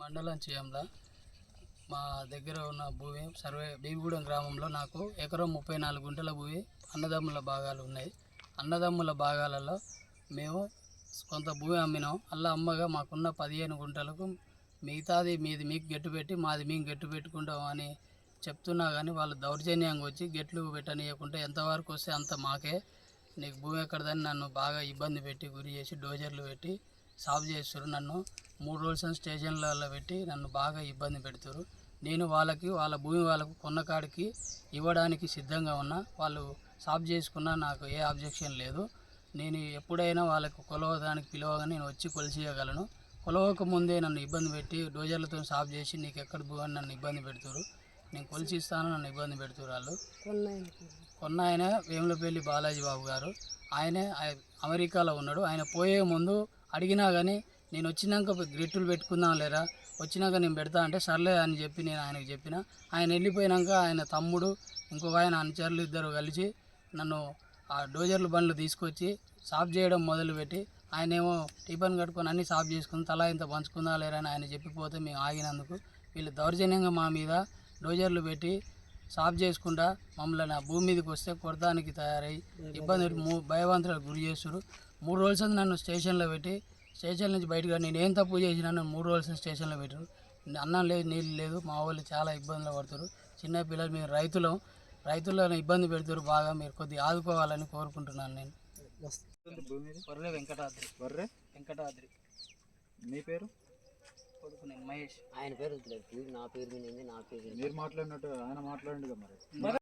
మండలం చేయంలో. మా దగ్గర ఉన్న భూమి సర్వే బీగూడెం గ్రామంలో నాకు ఎకరం ముప్పై నాలుగు గుంటల భూమి అన్నదమ్ముల భాగాలు ఉన్నాయి. అన్నదమ్ముల భాగాలలో మేము కొంత భూమి అమ్మినాం. అలా అమ్మగా మాకున్న పదిహేను గుంటలకు మిగతాది మీది మీకు గట్టు పెట్టి మాది మేము గట్టు పెట్టుకుంటాం అని చెప్తున్నా కానీ వాళ్ళు దౌర్జన్యంగా వచ్చి గెట్లు పెట్టనీయకుండా ఎంతవరకు వస్తే అంత మాకే. నీకు భూమి ఎక్కడదని నన్ను బాగా ఇబ్బంది పెట్టి గురి చేసి డోజర్లు పెట్టి సాఫ్ చేస్తారు నన్ను మూడు రోజులు స్టేషన్లలో పెట్టి నన్ను బాగా ఇబ్బంది పెడతారు నేను వాళ్ళకి వాళ్ళ భూమి వాళ్ళకు కొన్న కాడికి ఇవ్వడానికి సిద్ధంగా ఉన్నా. వాళ్ళు సాఫ్ చేసుకున్నా నాకు ఏ అబ్జెక్షన్ లేదు. నేను ఎప్పుడైనా వాళ్ళకు కొలవడానికి పిలవగా నేను వచ్చి కొలిసియగలను కొలవక ముందే నన్ను ఇబ్బంది పెట్టి డోజర్లతో సాఫ్ చేసి నీకు ఎక్కడ భూమి అని నన్ను ఇబ్బంది పెడతారు నేను కొలిసిస్తాను నన్ను ఇబ్బంది పెడుతున్నారు వాళ్ళు. కొన్న ఆయన వేములపల్లి బాలాజీ బాబు గారు. ఆయనే అమెరికాలో ఉన్నాడు. ఆయన పోయే ముందు అడిగినా కానీ నేను వచ్చినాక గ్రిట్టులు పెట్టుకుందాం లేరా? వచ్చినాక నేను పెడతా అంటే సర్లే అని చెప్పి నేను ఆయనకు చెప్పిన. ఆయన వెళ్ళిపోయినాక ఆయన తమ్ముడు ఇంకొక ఆయన అనుచరులు ఇద్దరు కలిసి నన్ను ఆ డోజర్ల బండ్లు తీసుకొచ్చి సాఫ్ చేయడం మొదలుపెట్టి ఆయన ఏమో టిఫిన్ కట్టుకొని అన్ని సాఫ్ చేసుకుని తలా ఇంత పంచుకుందా లేరా అని ఆయన చెప్పిపోతే మేము ఆగినందుకు వీళ్ళు దౌర్జన్యంగా మా మీద డోజర్లు పెట్టి సాఫ్ చేసుకుంటా మమ్మల్ని ఆ భూమి మీదకి వస్తే కొడతానికి తయారై ఇబ్బంది పెట్టి మూ భయవంతులకు గురి చేస్తారు మూడు రోజులు నన్ను స్టేషన్లో పెట్టి స్టేషన్ నుంచి బయటకు నేను ఏం తప్పు చేసినా నన్ను మూడు రోజులు స్టేషన్లో పెట్టారు అన్నం లేదు నీళ్ళు లేదు మా వాళ్ళు చాలా ఇబ్బందులు పడుతారు చిన్న పిల్లలు మీరు రైతులు రైతులను ఇబ్బంది పెడతారు బాగా మీరు కొద్దిగా ఆదుకోవాలని కోరుకుంటున్నాను నేను. వెంకటాద్రి. వెంకటాద్రి. మీ పేరు? మహేష్ ఆయన పేరు. నా పేరు మీద నా పేరు. మీరు మాట్లాడినట్టు ఆయన మాట్లాడండి కదా మరి